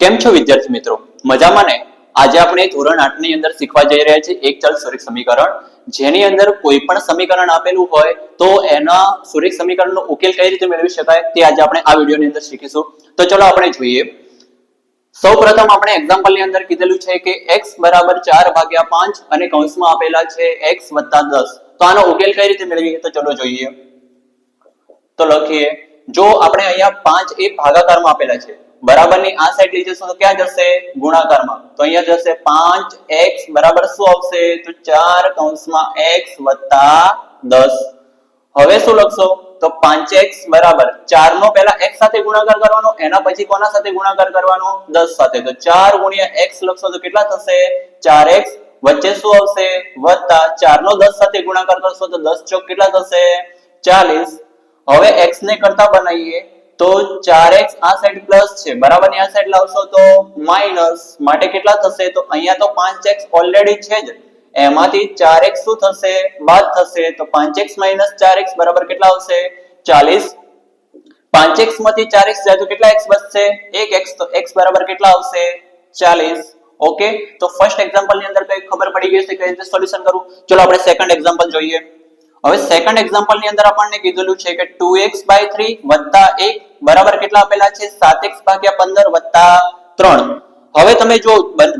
કેમ છો વિદ્યાર્થી મિત્રો? મજામાં ને? આજે આપણે ધોરણ આઠની અંદર શીખવા જઈ રહ્યા છીએ એક ચલ સુરેખ સમીકરણ. જેની અંદર કોઈ પણ સમીકરણ આપેલું હોય તો એના સુરેખ સમીકરણનો ઉકેલ કઈ રીતે મેળવી શકાય તે આજે આપણે આ વિડીયોની અંદર શીખીશું. તો ચલો આપણે જોઈએ. સૌ પ્રથમ આપણે એક્ઝામ્પલની અંદર કીધેલું છે કે એક્સ બરાબર ચાર ભાગ્યા પાંચ અને કૌંસમાં આપેલા છે એક્સ વત્તા દસ. તો આનો ઉકેલ કઈ રીતે મેળવીએ? તો ચલો જોઈએ. તો લખીએ. જો આપણે અહીંયા પાંચ એ ભાગાકારમાં આપેલા છે બરાબરની આ સાઈડ લઈ જશો તો ક્યાં જશે? ગુણાકારમાં. તો અહીંયા જશે પાંચ એક્સ બરાબર શું આવશે? તો ચાર કૌંસમાં એક્સ વત્તા દસ. હવે શું લખશો? તો પાંચ એક્સ બરાબર. ચાર નો પહેલા એક્સ સાથે ગુણાકાર કરવાનો, એના પછી કોના સાથે ગુણાકાર કરવાનો? દસ સાથે. તો ચાર ગુણ્યા એક્સ લખશો તો કેટલા થશે? ચાર એક્સ વચ્ચે શું આવશે? વત્તા. ચાર નો દસ સાથે ગુણાકાર કરશો તો દસ ચોક કેટલા થશે? ચાલીસ. હવે x ને કરતા બનાવીએ. તો 4x આ સાઈડ પ્લસ છે. બરાબર? ની આ સાઈડ લાવશો તો માઇનસ માટે કેટલા થશે? તો અહીંયા તો 5x ઓલરેડી છે જ. એમાંથી 4x શું થશે? બાદ થશે. તો 5x 4x બરાબર કેટલા આવશે? 40 5x માંથી 4x જાય તો કેટલા x બચશે? 1x તો x બરાબર કેટલા આવશે? 40 ઓકે તો ફર્સ્ટ એક્ઝામ્પલની અંદર કઈ ખબર પડી ગઈ છે કઈ રીતે સોલ્યુશન કરું? ચલો આપણે સેકન્ડ એક્ઝામ્પલ જોઈએ. હવે સેકન્ડ એક્ઝામ્પલની અંદર આપણને કીધેલું છે કે 2x 3 1 બરાબર કેટલા આપેલા છે? 7x 15 3 હવે તમે જો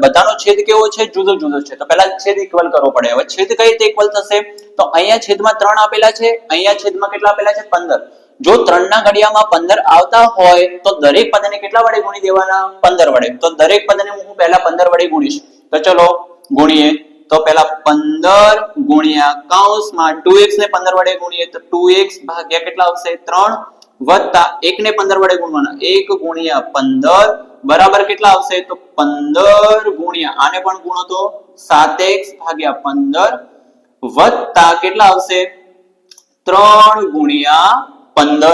બધાનો છેદ કેવો છે? જુદો જુદો છે. તો પહેલા છેદ ઇક્વલ કરવો પડે. હવે છેદ કઈ રીતે ઇક્વલ થશે? તો અહીંયા છેદમાં 3 આપેલા છે, અહીંયા છેદમાં કેટલા આપેલા છે? 15 જો 3 ના ઘડિયામાં 15 આવતા હોય, તો દરેક પદને કેટલા વડે ગુણી દેવાના? 15 વડે. તો દરેક પદને હું પહેલા 15 વડે ગુણીશ. તો ચલો ગુણીએ. તો પેલા 15 ગુણ્યા કૌંસમાં 2x ને 15 વડે ગુણીએ તો 2x ભાગ્યા કેટલા આવશે? 3 વત્તા 1 ને 15 વડે ગુણવાના. 1 ગુણ્યા 15 બરાબર કેટલા આવશે? તો 15 ગુણ્યા, આને પણ ગુણો તો 7x ભાગ્યા 15 વત્તા કેટલા આવશે? 3 ગુણ્યા 15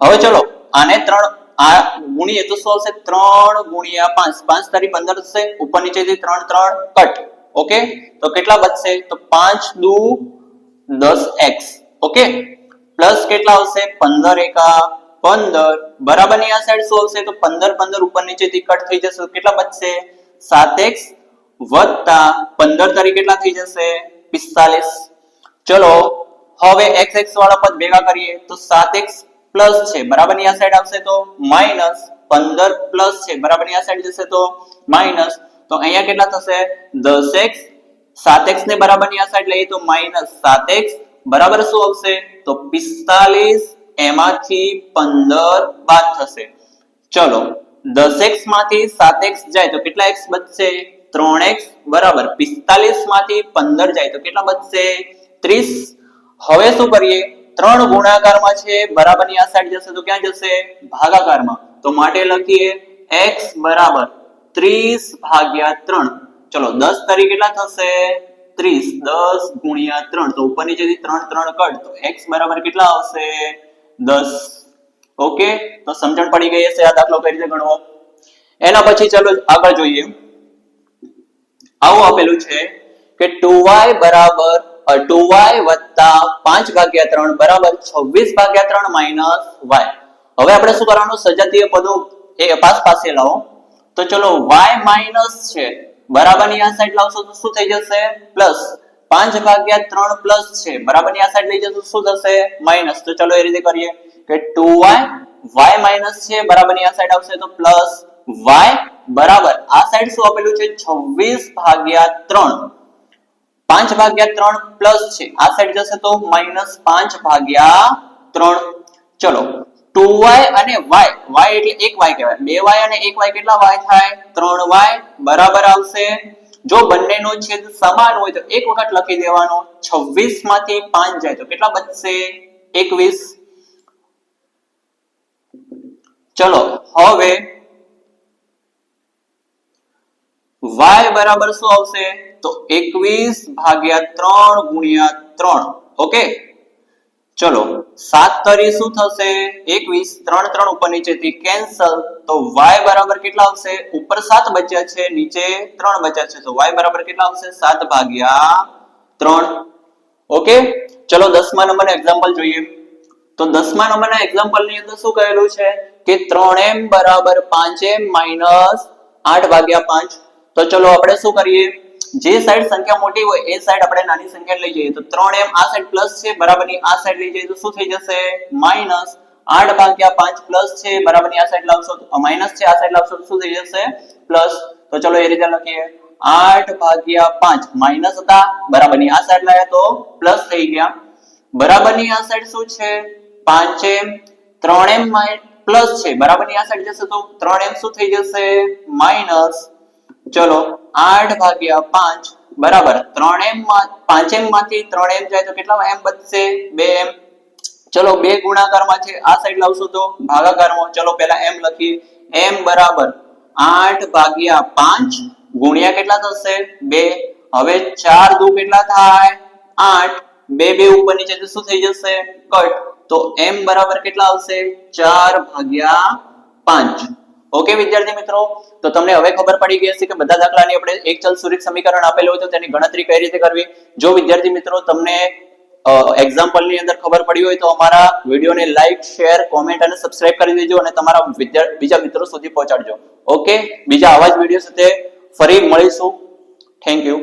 હવે ચલો, આને 3 આ ગુણીએ તો શું આવશે? ત્રણ ગુણ્યા 5 5 તારી 15 થશે. ઉપર નીચેથી 3 3 કટ. ઓકે તો કેટલા બચશે? તો 5 દુ 10x ઓકે પ્લસ કેટલા આવશે? 15 એકા 15 બરાબરની આ સાઈડ શું આવશે? તો 15 15 ઉપર નીચેથી કટ થઈ જશે. તો કેટલા બચશે? 7x વત્તા 15 તારી કેટલા થઈ જશે? 45 ચલો, હવે x x વાળા પદ ભેગા કરીએ. તો 7x પ્લસ છે. બરાબરની આ સાઈડ આવશે તો માઇનસ 15 પ્લસ છે. બરાબરની આ સાઈડ જશે તો માઇનસ તો અહીંયા કેટલા થશે? 10x 7x ને બરાબરની આ સાઈડ લઈએ તો માઇનસ 7x બરાબર શું આવશે તો 45 એમાંથી 15 બાદ થશે. ચલો 10x માંથી 7x જાય તો કેટલા x બચશે? 3x બરાબર 45 માંથી 15 જાય તો કેટલા બચશે? 30 હવે શું કરીએ? ત્રણ ગુણાકારમાં છે, બરાબરની આ સાઈડ જશે તો ક્યાં જશે? ભાગાકારમાં. તો માટે લખીએ, x બરાબર 30 ભાગ્યા ત્રણ. ચલો, દસ તરી કેટલા થશે? ત્રીસ, દસ ગુણ્યા ત્રણ. તો ઉપર નીચેથી 3 3 કટ, તો એક્સ બરાબર કેટલા આવશે? દસ. ઓકે? તો સમજણ પડી ગઈ હશે આ દાખલો કઈ રીતે ગણવો? એના પછી ચલો આગળ જોઈએ. આવું આપેલું છે કે ટુ વાય બરાબર ટુ વાય વત્તા પાંચ ભાગ્યા ત્રણ બરાબર 26 ભાગ્યા ત્રણ માઇનસ વાય. હવે આપણે શું કરવાનું? સજાતીય પદો એ પાસ પાસે લાવો તો ચલો y માઇનસ છે. બરાબરની આ સાઈડ લાવશો તો શું થઈ જશે? પ્લસ 5 ભાગ્યા 3 પ્લસ છે. બરાબરની આ સાઈડ લઈ જશો શું થશે? માઇનસ તો ચલો એ રીતે કરીએ કે 2y y માઇનસ છે. બરાબરની આ સાઈડ આવશે તો પ્લસ y બરાબર. આ સાઈડ શું આપેલું છે? 26 ભાગ્યા 3 પાંચ ભાગ્યા ત્રણ પ્લસ છે. આ સાઈડ જશે તો માઇનસ પાંચ ભાગ્યા ત્રણ. ચલો. ટુ વાય અને વાય. વાય એટલે એક વાય કહેવાય. બે વાય અને એક વાય કેટલા વાય થાય? ત્રણ વાય. બરાબર આવશે. જો બંનેનો છેદ સમાન હોય તો એક વખત લખી દેવાનો. 26 માંથી 5 જાય તો કેટલા બચશે 21 ચલો, હવે y બરાબર શું આવશે? તો 21 ભાગ્યા 3 ગુણ્યા 3 ઓકે? ચલો 7 તરી શું થશે? 21 3 3 ઉપર નીચેથી કેન્સલ તો y બરાબર કેટલા આવશે? ઉપર 7 બચ્યા છે, નીચે 3 બચ્યા છે. તો y બરાબર કેટલા આવશે? 7 ભાગ્યા 3 ઓકે? ચલો, દસમા નંબરનું એક્ઝામ્પલ જોઈએ. તો દસમા નંબરના એક્ઝામ્પલની અંદર શું કહેલું છે? કે ત્રણ એમ બરાબર પાંચ એમ માઇનસ આઠ ભાગ્યા પાંચ. તો ચલો, આપણે શું કરીએ? જે સાઈડ સંખ્યા મોટી હોય, એ સાઈડ આપણે નાની સંખ્યા લઈ જઈએ. તો ત્રણ આ સાઈડ પ્લસ છે, બરાબરની આ સાઈડ લઈ જઈએ, તો શું થઈ જશે? માઇનસ આઠ ભાગ્યા પાંચ પ્લસ છે, બરાબરની આ સાઈડ લાવશો, તો માઇનસ છે, આ સાઈડ લાવશો, તો શું થઈ જશે? પ્લસ તો ચલો એ રીતે લખીએ. આઠ ભાગ્યા પાંચ માઇનસ હતા, બરાબરની આ સાઈડ લાવ્યા તો પ્લસ થઈ ગયા. બરાબરની આ સાઈડ શું છે? પાંચ એમ. ત્રણ એમ પ્લસ છે, બરાબરની આ સાઈડ જશે તો ત્રણ એમ શું થઈ જશે? માઇનસ ચલો આઠ ભાગ્યા પાંચ બરાબર ત્રણ એમ પાંચમાંથી ત્રણ જાય તો કેટલા એમ બચશે બે ચલો બે ગુણાકારમાં છે, આ સાઈડ લાવશું તો ભાગાકારમાં. ચલો પહેલા એમ લખીએ. એમ બરાબર આઠ ભાગ્યા પાંચ ગુણ્યા કેટલા થશે? બે. હવે ચાર દુ કેટલા થાય? આઠ. બે બે ઉપર નીચે તો શું થઈ જશે? કટ. તો એમ બરાબર કેટલા આવશે? ચાર ભાગ્યા પાંચ. ઓકે વિદ્યાર્થી મિત્રો, તો તમને હવે ખબર પડી ગઈ હશે કે બધા દાખલાની આપણે એક ચલ સુરિત સમીકરણ આપેલું હોય તો તેની ગણતરી કઈ રીતે કરવી? જો વિદ્યાર્થી મિત્રો, તમને એક્ઝામ્પલની અંદર ખબર પડી હોય તો અમારા વિડીયોને લાઈક શેર કોમેન્ટ અને સબસ્ક્રાઇબ કરી દેજો અને તમારા બીજા મિત્રો સુધી પહોંચાડજો. ઓકે બીજા આવા જ વીડિયો સાથે ફરી મળીશું. Thank you